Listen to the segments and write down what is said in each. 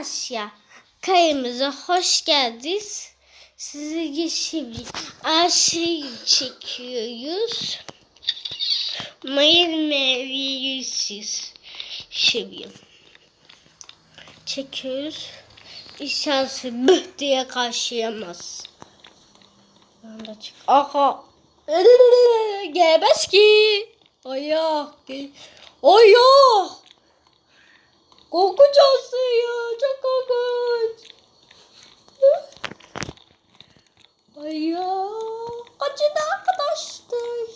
Asya kayımıza hoş geldiniz. Sizi şimdi aşıyı çekiyoruz. Mayın meyvesiz şimdi. Çekiyoruz. İnşallah bıh diye karşılayamaz. De çık. Aha. Gelmez ki. Ayak. Ayak. Korkunç aslında Çok korkunç. Ay ya. Kaçın arkadaşlar.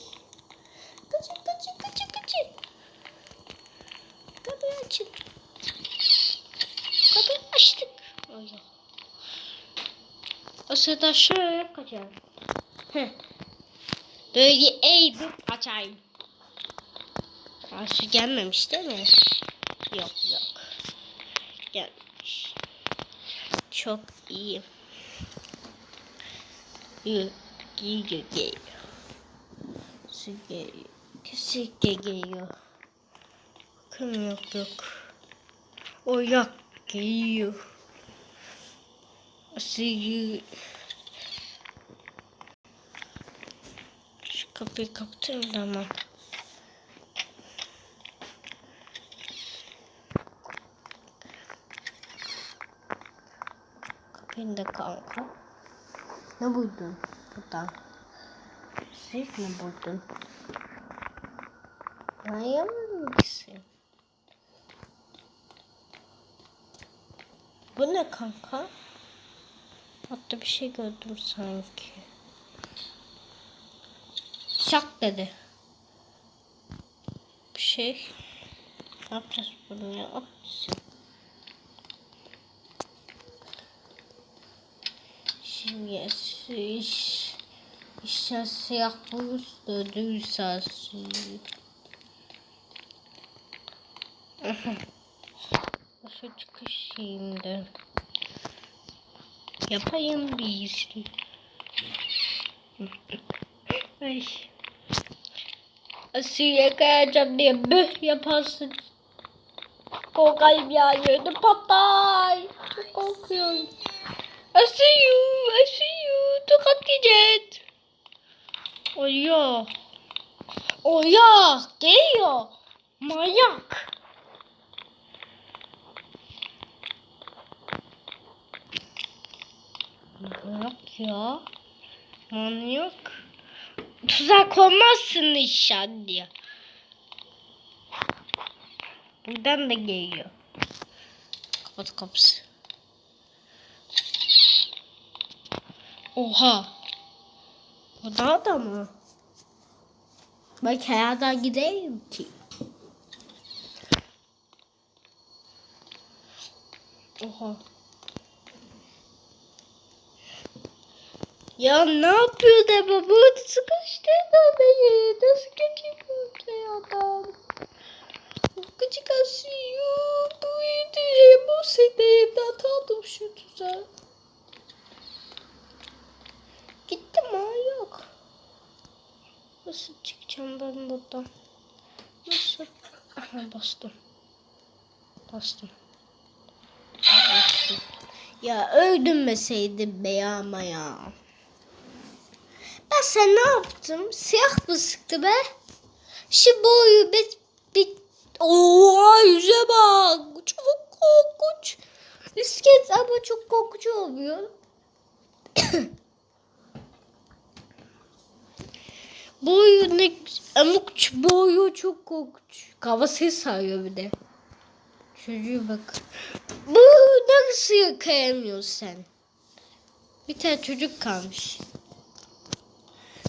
Kaçın kaçın kaçın kaçın. Kapıyı açın. Kapıyı açtık. Ay ya. O sırada şöyle kaçalım. Heh. Böyle eğdim kaçayım. Karşı gelmemiş değil mi? Yok yok. Çok iyi. Yok. Geliyor. Su geliyor. Kesinlikle geliyor. Bakın yok yok. O yok geliyor. Suyu. Şu kapıyı kapatayım da ama. Da kanka. Ne buldun buradan? Seyf mi buldun? Anlayamadım ki. Bu ne kanka? Hatta bir şey gördüm sanki. Şak dedi. Bir şey. Ne yapacağız bunu ya? Yapacağız. İş. İşte siyah bulursa duysa suyu. Nasıl çıkış şimdi? Yapayım bir işi. Ay. Asiye kayacağım diye böh yaparsın. Korkayım ya yönü patay. Çok korkuyorum. I see you, I see you. Tokat yiyecek. O ya. O ya. Geliyor. Manyak. Manyak ya. Manyak. Tuzak olmazsın inşallah. Buradan da geliyor. Kapat kapısı. Oha. Bu da da mı? Ben kayada gideyim ki. Oha. Ya ne yapıyor da? Bu sıkıştı beni. Nasıl geçiyor kayadan? Küçük asıyor. Bu iyiydi. Bu sedeften tadım şu tuzağı. Gittim ha yok. Nasıl çıkacağım ben buradan? Nasıl? Aha bastım. Bastım. Bastım. Ya öldürmeseydim be ya ama ya. Ben sen ne yaptım? Siyah mı sıktı be? Şu boyu bit bit. Oha yüze bak. Çok korkunç. İsket ama çok korkunç olmuyor. Boyu ne amuk boyu çok korkunç. Kafası sayıyor bir de. Çocuğu bak. Bu nasıl yıkayamıyorsun sen? Bir tane çocuk kalmış.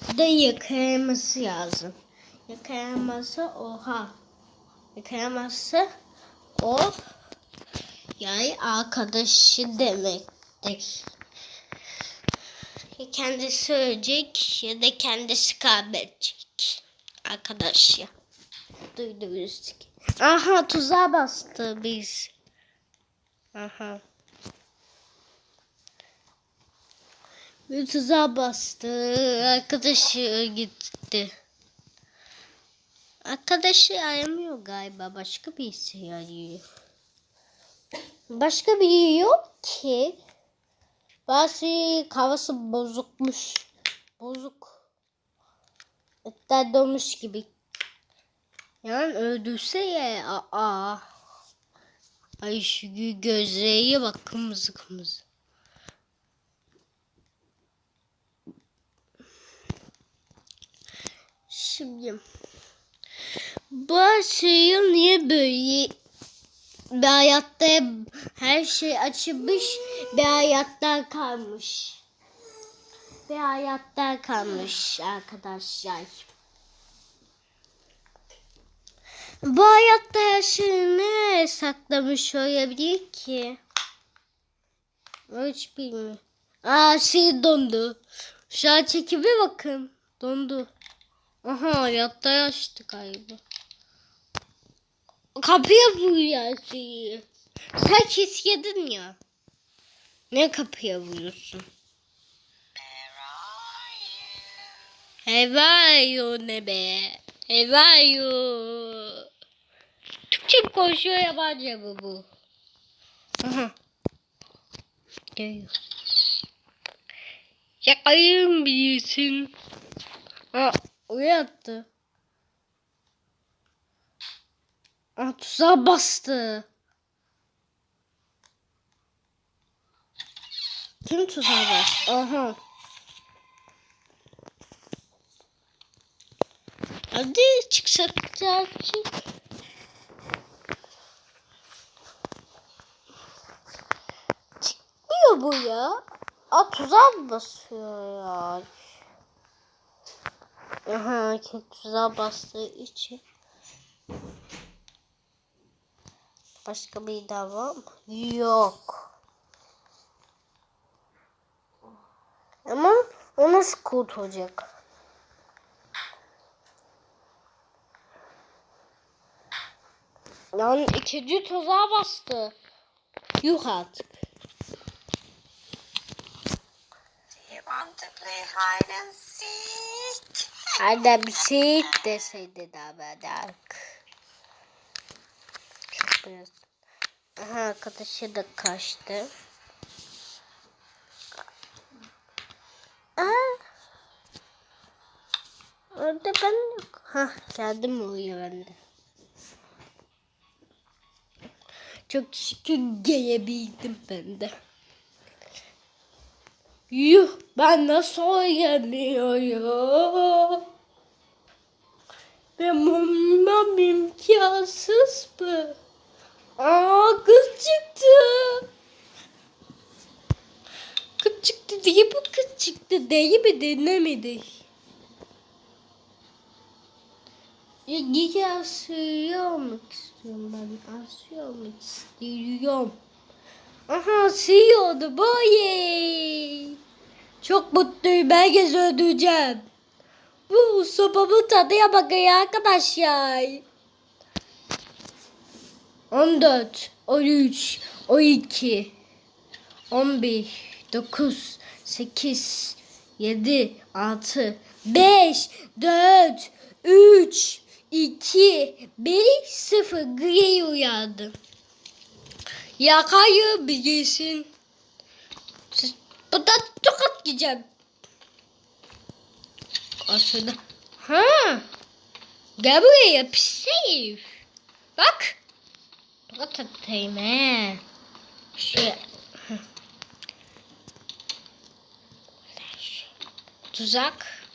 Bir de yıkayaması lazım. Yıkayamazsa oha. Yıkayamazsa o yani arkadaşı demektir. Kendisi ölecek ya da kendisi kaybedecek. Arkadaş ya. Duydunuz ki. Aha tuzağa bastı biz. Aha. Bir tuzağa bastı. Arkadaşı gitti. Arkadaşı aramıyor galiba. Başka birisi arıyor. Başka biri yok ki. Bazı kafası bozukmuş. Bozuk. Hatta dolmuş gibi. Yani öldürse ya. Aa. Ay şu gö- gözleri bak kırmızı kırmızı. Şimdi bu şeyin niye böyle bir hayatta her şey açılmış bir hayatta kalmış. Bir hayatta kalmış arkadaşlar. Bu hayatta her şeyi ne saklamış olabilir ki? Hiç bilmiyorum. Aa şey dondu. Şu an çekime bakın. Dondu. Aha hayatta açtı galiba. Kapıya vuruyor şeyi. Sen keskedin ya. Ne kapıya vuruyorsun? Hevayo ne be? Hevayo. Türkçe mi konuşuyor yabancı mı bu? Aha. Geliyor. Yakayım bilirsin. Aa. Aa, tuzağa bastı. Kim tuzağa bastı? Aha. Hadi çıksak çık. Çıkmıyor bu ya. Aa tuzağa basıyor ya? Aha kim tuzağa bastığı için. Başka bir var mı? Yok. Ama o nasıl kurtulacak? Yani ikinci tuzağa bastı. Yuh artık. Do you want to play hide and seek? Hadi bir şey deseydi daha bedel. Çok biraz. Aha arkadaşı da kaçtı. Aa. Orada ben yok. Hah geldim uyuyor bende. Çok şükür gelebildim ben de. Yuh ben nasıl oynamıyorum? Ben olmam imkansız mı? Aa kız çıktı. Kız çıktı diye bu kız çıktı değil mi denemedik. Ya gece asıyor istiyorum ben. Asıyor olmak istiyorum. Aha asıyordu boy. Çok mutluyum. Herkes öldüreceğim. Bu sopamın tadıya bakın arkadaşlar. 14, 13, 12, 11, 9, 8, 7, 6, 5, 4, 3, 2, 1, 0. Gri uyandı. Yakayı bilirsin. Siz buradan tokat gideceğim. Aslında. Ha. Gel buraya pis herif. Bak. Tokat atayım he. Hı. Tuzak.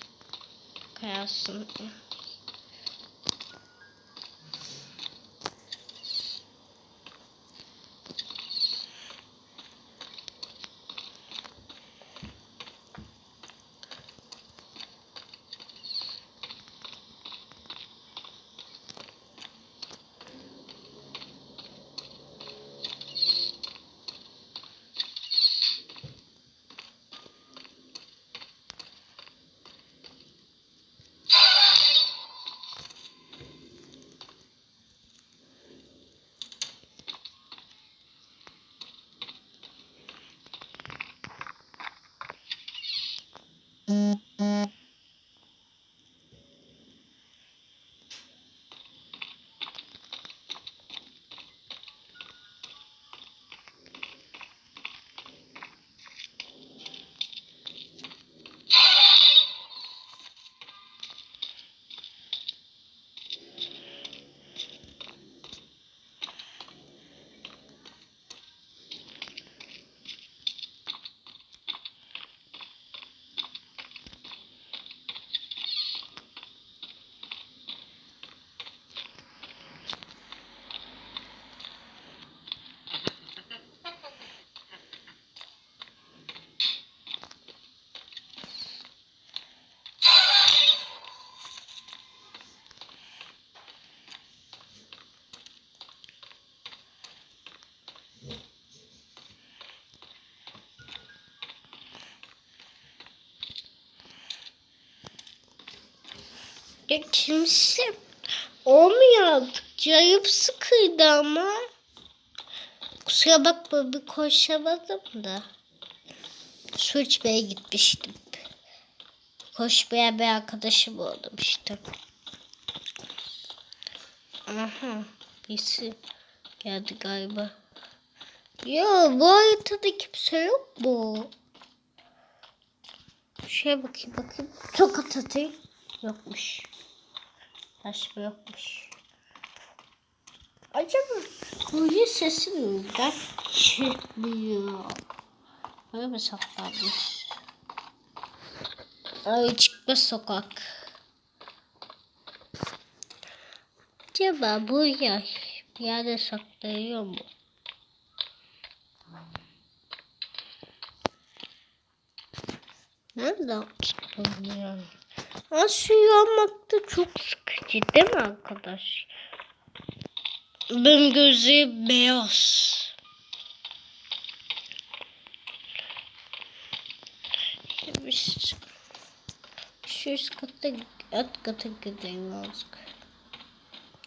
Kayasın. Mm-hmm. Ya kimse olmuyor artık. Cayıp sıkıydı ama. Kusura bakma bir koşamadım da. Su içmeye gitmiştim. Koşmaya bir arkadaşım oldum işte. Aha. Birisi geldi galiba. Ya bu haritada kimse yok mu? Şeye bakayım bakayım. Tokat atayım. Yokmuş. Taş mı yokmuş. Acaba kuyu sesi neden çıkmıyor? Böyle mi saklanmış? Ay çıkma sokak. Acaba bu yaş bir yerde saklanıyor mu? Nerede saklanıyor? Ha, suyu almak da çok sıkıcı değil mi arkadaş? Benim gözüm beyaz. Biz şu üst kata, alt kata gidelim azıcık.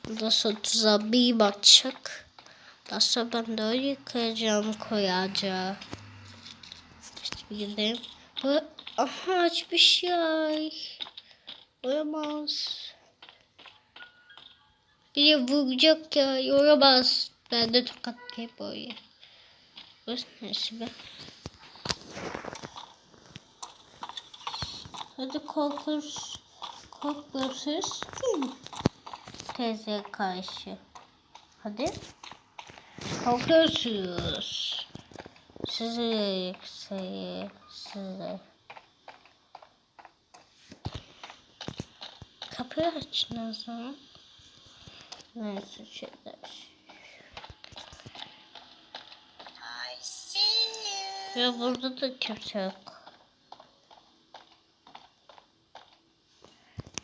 Ondan sonra tuzağa bir bakacak. Daha sonra ben de öyle yıkayacağım koyacağım. İşte gidelim. Aha açmış ya. Olamaz. Biri vuracak ya. Yoramaz. Ben de tokat hep böyle. Burası neresi be? Hadi korkunuz. Korkmuyorsunuz değil mi? Teyzeye karşı. Hadi. Korkuyorsunuz. Sizi yükseği. Sizi. Kapıyı açın o zaman. Neyse şeyler. I see you. Ya burada da kimse yok.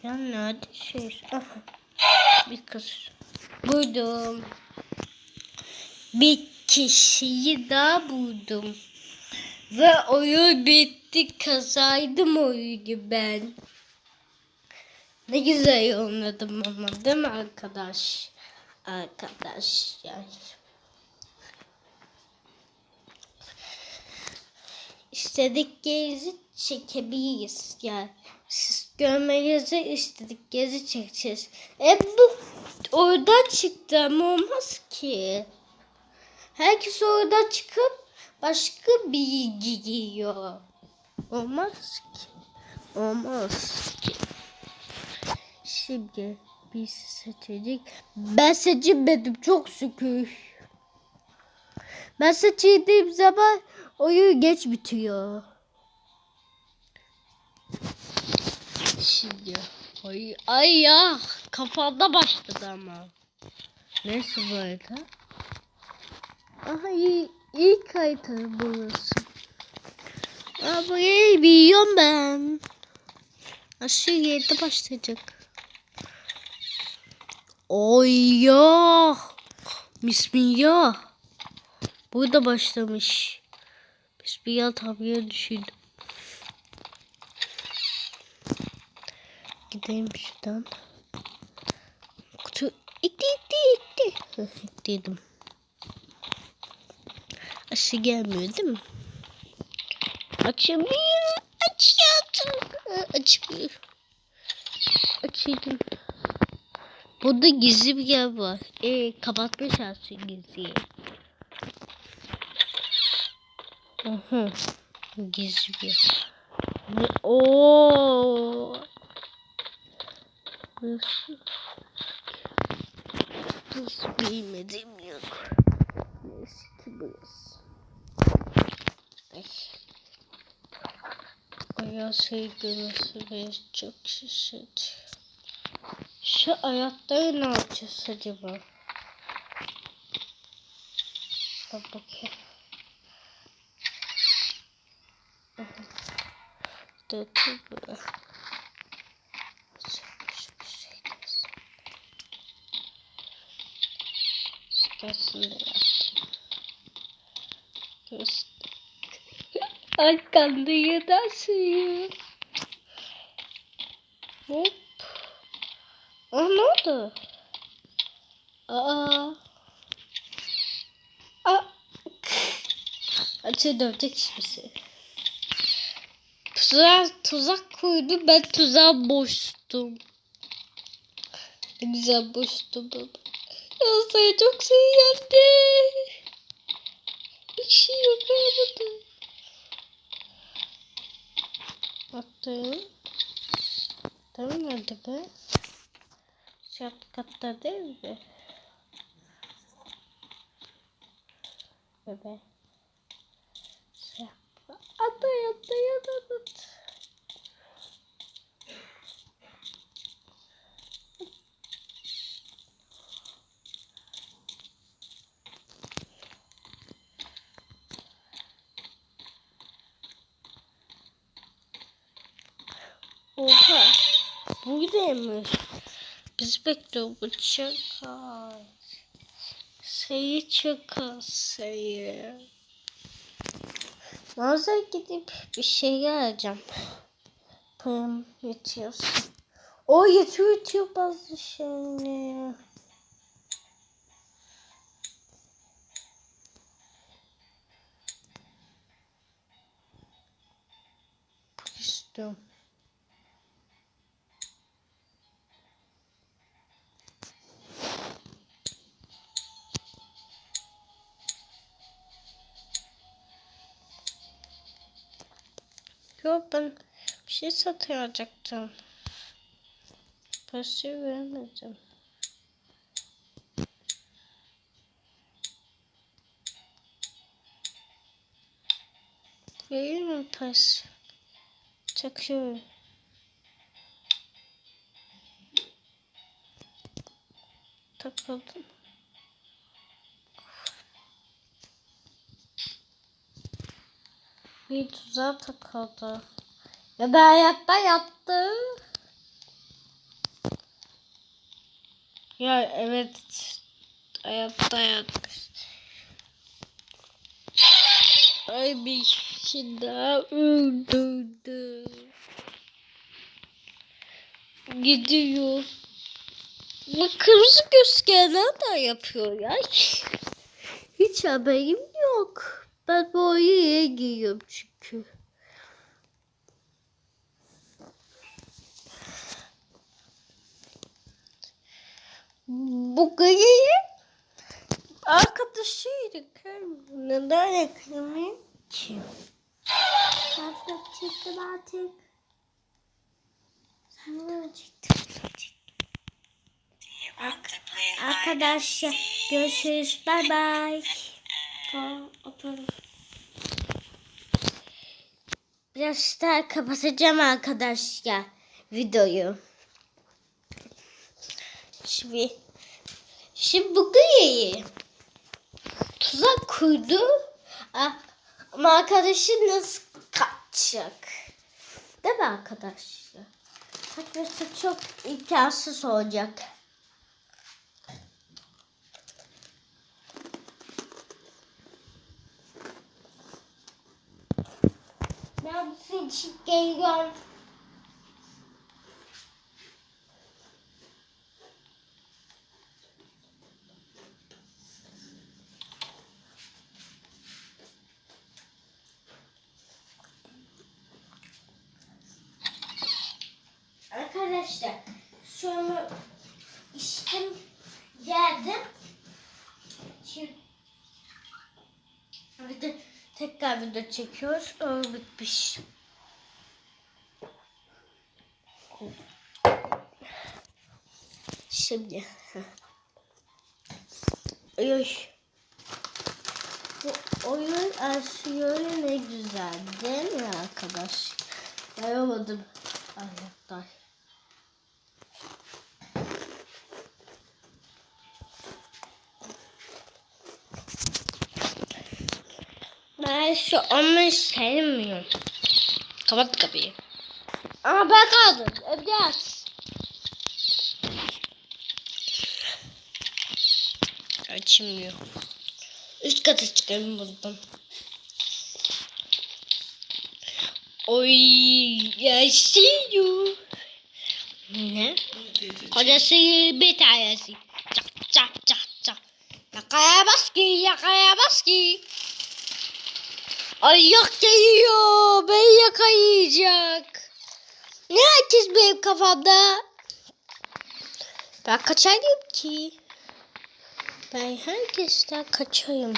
Ya nerede şey? Aha. Bir kız. Buldum. Bir kişiyi daha buldum. Ve oyun bitti. Kazaydım oyunu ben. Ne güzel oynadım ama değil mi arkadaş? Arkadaş yani. İstedik gezi çekebiliriz. Yani siz görmenizi istedik gezi çekeceğiz. E bu oradan çıktı ama olmaz ki. Herkes oradan çıkıp başka bir gidiyor. Olmaz ki. Olmaz. Şimdi biz seçecek. Ben seçmedim çok şükür. Ben seçildiğim zaman oyun geç bitiyor. Şimdi ay, ay ya kafamda başladı ama. Neyse arada. Aha iyi, ilk harita burası. Burayı biliyorum ben. Aşağı yerde başlayacak. Oy ya. Bismillah. Burada başlamış. Bismillah tabiye düşündüm. Gideyim şuradan. Kutu itti itti itti. Dedim. Aşı gelmiyor değil mi? Açamıyor. Açıyordum. Açmıyor. Açıyordum. Burada gizli bir yer var. Ee, kapatmış aslında gizliyi. Aha. Gizli bir yer. Ne- Oo. Nasıl? Nasıl bilmediğim yok. Neyse ki burası. Ay. Ayağı sevgilisi beni çok şaşırdı. Şu ayakları ne yapacağız acaba? Bak bakayım. Dökü böyle. Şurasını da yaptım. Göster. Arkanda yatarsın. Hop. Aa ne oldu? Aa. Aa. Hadi dövecek şimdi. Tuzak, tuzak koydu. Ben tuzağa boştum. Ne güzel boştum baba. Ya sayı çok şey yendi. Bir şey yok arabada. Baktım. Tamam nerede be? Şart katta değil mi? Bebe. Biz bekliyoruz bu çakal. Sayı çakal sayı. Mağazaya gidip bir şey alacağım. Param yetiyorsa. O yetiyor yetiyor bazı şeyler. Bu istiyorum. Yok ben bir şey satın alacaktım. Parayı vermedim. Vereyim mi parası? Takıyorum. Takıldım. Bir tuzağa takıldı. Ya da hayatta yattı. Ya evet. Hayatta yatmış. Ay bir kişi daha öldürdü. Gidiyor. Bu kırmızı gözgeler de yapıyor ya. Hiç haberim yok. Ben bu oyunu giyiyorum çünkü. Bu gıyı arkadaşıydık. Neden eklemayayım ki? Artık çıktım artık. Hide and Arkadaşlar görüşürüz. Bay bay. Tamam oturun. Biraz daha kapatacağım arkadaşlar videoyu. Şimdi şimdi bu iyi. Tuzak kurdu. Ah, Ama arkadaşı nasıl kaçacak? Değil mi arkadaşlar? Kaçması çok imkansız olacak. Ben için geliyorum. Arkadaşlar sonra içtim geldim. Şimdi bir de tekrar video çekiyoruz. O bitmiş. Şimdi. Oy. Bu oyun aşırı ne güzel değil mi arkadaş? Dayamadım. Allah'tan. Ben şu onu sevmiyorum. Kapat kapıyı. Ama ben kaldım. Evet. Açılmıyor. Üst kata çıkalım buradan. Oy, you. Ne? Kocası bir tanesi. Çak çak çak çak. Yakaya bas ki yakaya bas ki. Ay yak geliyor. Ben yakayacak. Ne herkes benim kafamda? Ben kaçayım ki. Ben herkesten kaçayım.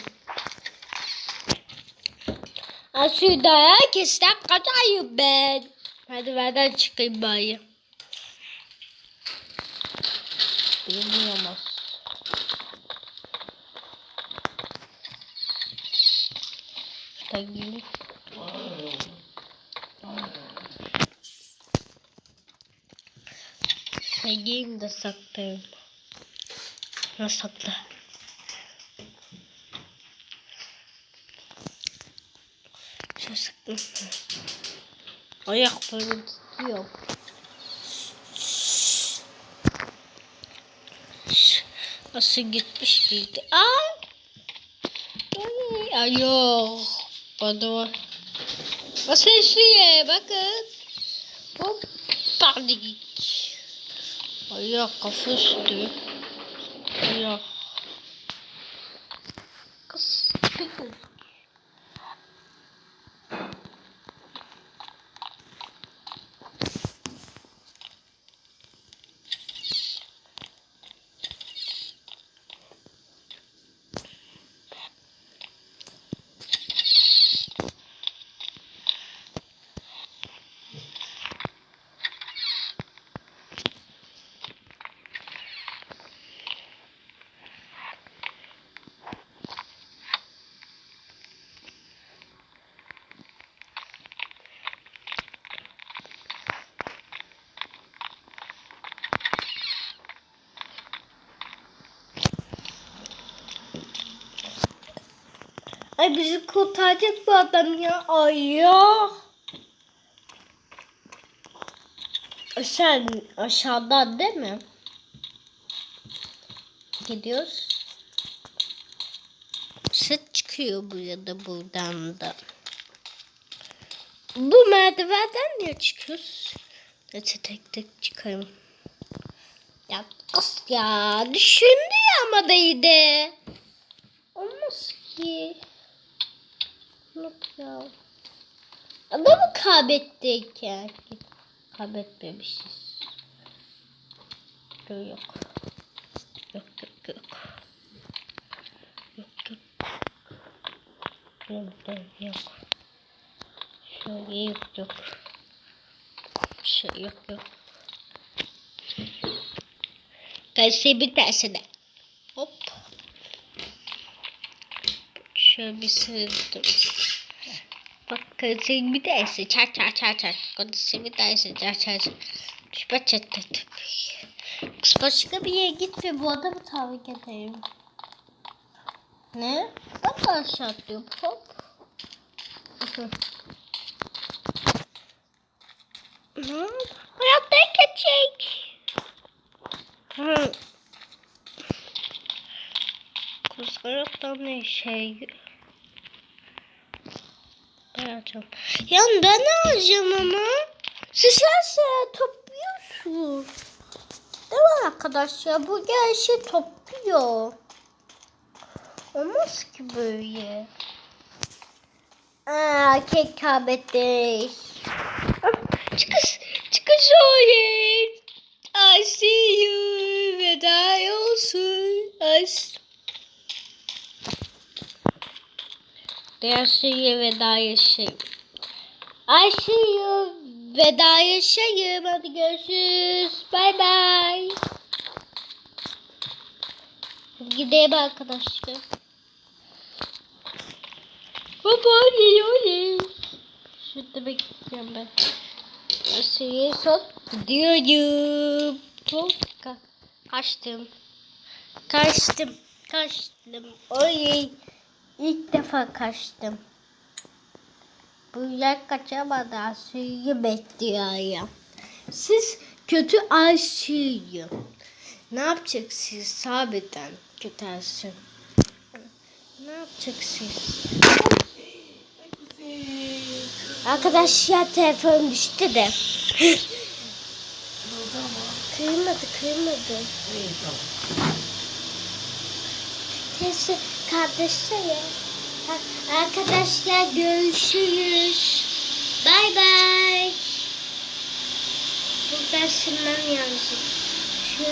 Aslında herkesten kaçayım ben. Hadi benden çıkayım bari. Bilmiyoruz. Şurada gelin. Giyeyim de saklayayım. Ne sakla? Şöyle sakla. Ayaklarım tutuyor. Nasıl gitmiş bildi. Ay. Ay, yok. Bana var. Nasıl şuraya bakın. Hop. Panik. Ayak kafa üstü. Ayak. Kız. Kız. Ay bizi kurtaracak bu adam ya. Ay ya. Sen aşağıdan değil mi? Gidiyoruz. Ses çıkıyor bu ya da buradan da. Bu merdivenden niye çıkıyoruz? Neyse tek tek çıkarım. Ya kız ya düşündü ya ama değdi. Olmaz ki. Yok ya. Adamı kaybettik ya. Kaybetmemişiz. Yok yok. Yok yok yok. Yok yok. Yok yok yok. Şöyle yok yok. Şey yok yok. Kalsi bir tersine. Hop. Şöyle bir sırdım. Bak kalsi bir tersi. Çar çar çar çar. Kalsi bir tersi. Çar çar çar. Şüphe çattı. Kız başka bir yere gitme. Bu adamı tavuk edeyim. Ne? Bak aşağı atlıyor. Hop. Hı. Hayatta geçecek. Hı. Kuzgaraptan ne şey? Alacağım. Ya ben alacağım ama. Siz her şeyi topluyorsun. Değil mi arkadaşlar? Bu şey topluyor. Olmaz ki böyle. Aa, kek kaybetti. Çıkış, çıkış oyun. I see you ve I. I see... Ve daha yaşayayım. I see you ve daha yaşayayım. Hadi görüşürüz. Bye. Hadi Gidelim arkadaşlar. Baba oley Şurada bekliyorum ben. Asya'ya son diyorum. Çok ka- kaçtım. Kaçtım. Kaçtım. Oley. İlk defa kaçtım. Bu yer kaçamadı. Asya'yı bekliyor ya. Siz kötü Asya'yı. Ne yapacaksınız sabiten kötü Asya? Ne yapacaksınız? Arkadaşlar telefon düştü de. Kırmadı kırmadı. İyi tamam. Teyze kardeşse ya. Arkadaşlar görüşürüz. Bay bay. Buradan silmem lazım. Şu